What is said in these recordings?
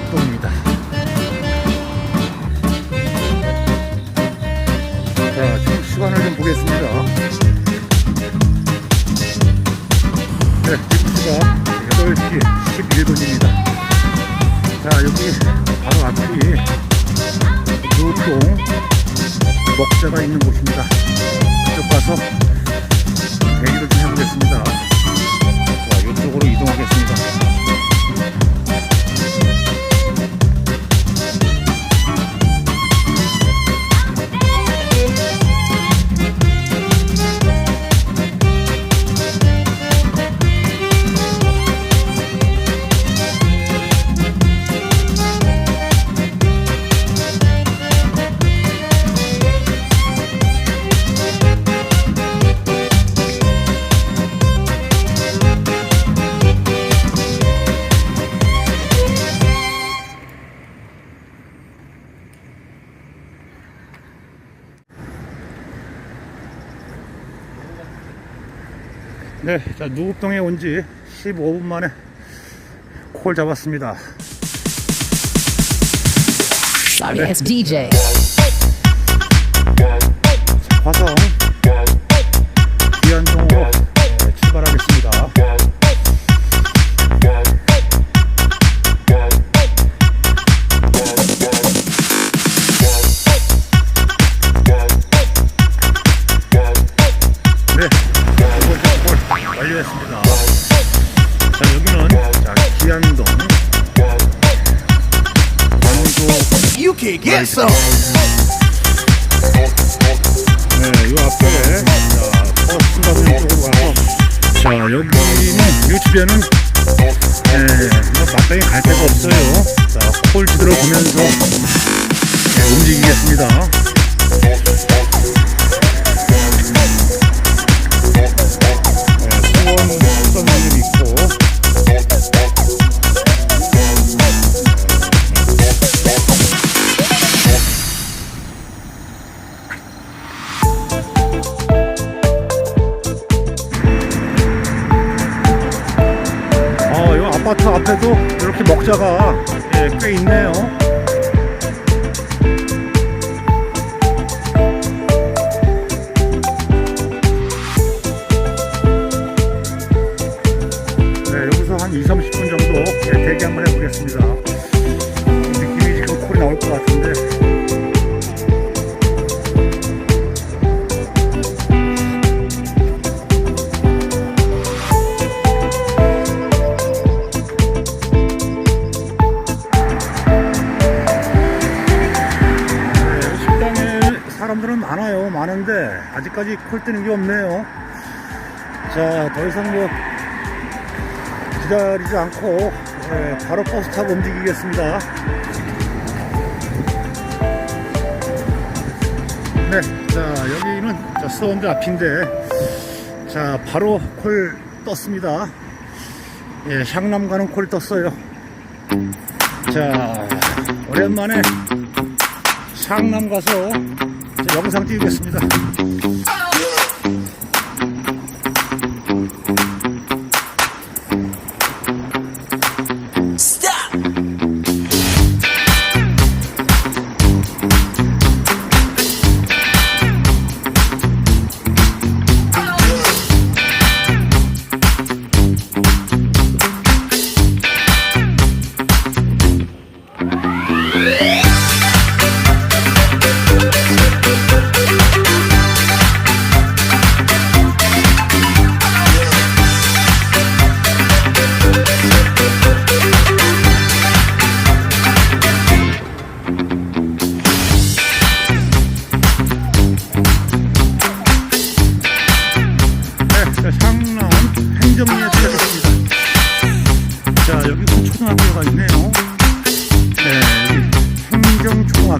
육도입니다. 자, 지금 시간을 좀 보겠습니다. 네, 육도가 8시 11분입니다. 자, 여기 바로 앞이 노동 먹자가 있는 곳입니다. 이쪽 가서 대기를 좀 해보겠습니다. 자, 이쪽으로 이동하겠습니다. 네, 자, 누굽동에 온 지 15분 만에 콜 잡았습니다. Sorry ass DJ. 화성 여 이렇게 먹자가 많아요. 많은데 아직까지 콜 뜨는 게 없네요. 자, 더 이상 뭐 기다리지 않고 예, 바로 버스 타고 움직이겠습니다. 네, 자 여기는 자, 수원대 앞인데 자 바로 콜 떴습니다. 예, 향남 가는 콜 떴어요. 자 오랜만에 향남 가서 자, 영상 찍겠습니다.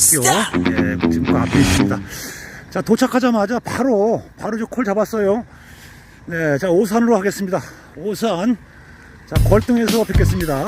행정초등학교. 네, 지금 그 앞에 있습니다. 자, 도착하자마자 바로, 바로 저 콜 잡았어요. 네, 자, 오산으로 하겠습니다. 오산. 자, 걸등에서 뵙겠습니다.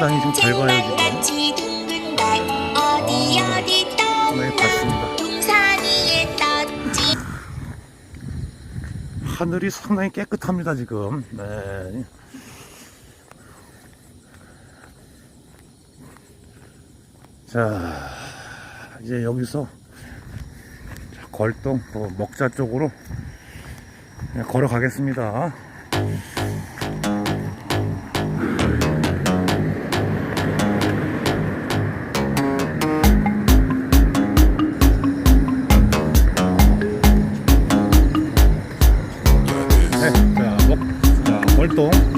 상당히 좀 밝아요, 지금. 상당히 밝습니다. 하늘이 상당히 깨끗합니다, 지금. 네. 자, 이제 여기서 자, 걸동 어, 먹자 쪽으로 걸어가겠습니다. 자,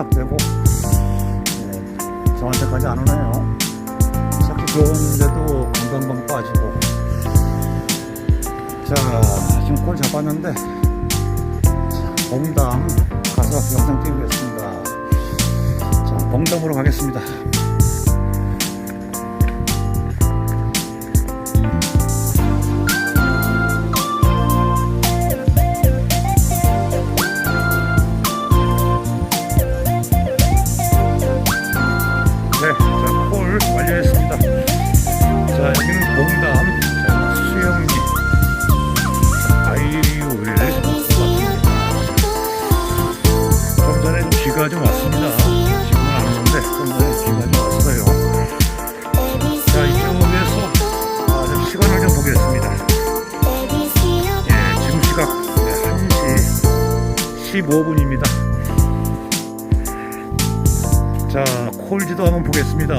순삭되고, 예, 저한테까지 안 오네요. 찾기 좋은데도 금방금방 빠지고. 자, 지금 꼴 잡았는데, 자, 봉담 가서 영상 찍겠습니다. 자, 봉담으로 가겠습니다. 비가 좀 왔습니다. 지금은 안 오는데, 좀 전에 비가 좀 왔어요. 자, 이쪽에서 아, 좀 시간을 좀 보겠습니다. 예, 지금 시각 네, 1시 15분입니다. 자, 콜지도 한번 보겠습니다.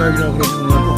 지금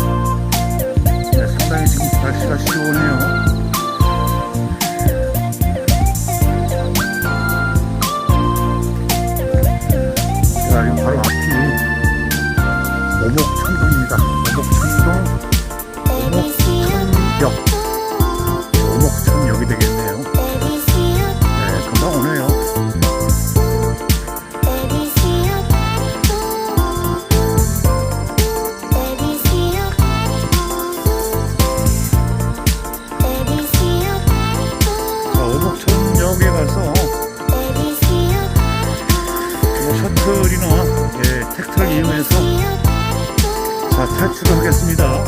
자, 탈출하겠습니다.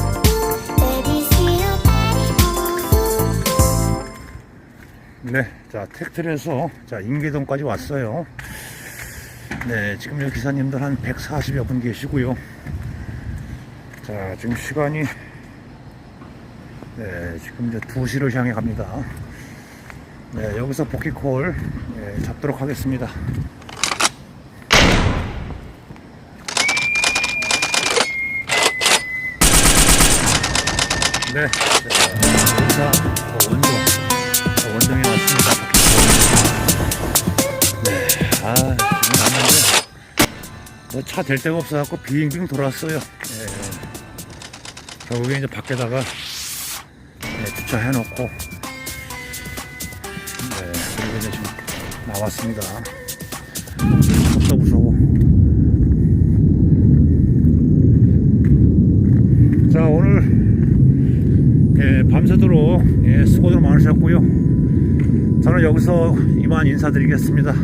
네, 자, 택트에서 자, 인계동까지 왔어요. 네, 지금 여기 기사님들 한 140여 분 계시고요. 자, 지금 시간이 네, 지금 이제 2시를 향해 갑니다. 네, 여기서 복귀콜 네, 잡도록 하겠습니다. 네, 자, 여기서 어, 원동, 어, 원동에 왔습니다. 네, 아, 지금 왔는데 뭐 차 될 데가 없어갖고 빙빙 돌았어요. 예. 결국에 이제 밖에다가 네, 주차해놓고 네, 그리고 이제 지금 나왔습니다 무서워. 자 오늘 예, 예, 수고들 많으셨고요. 저는 여기서 이만 인사드리겠습니다.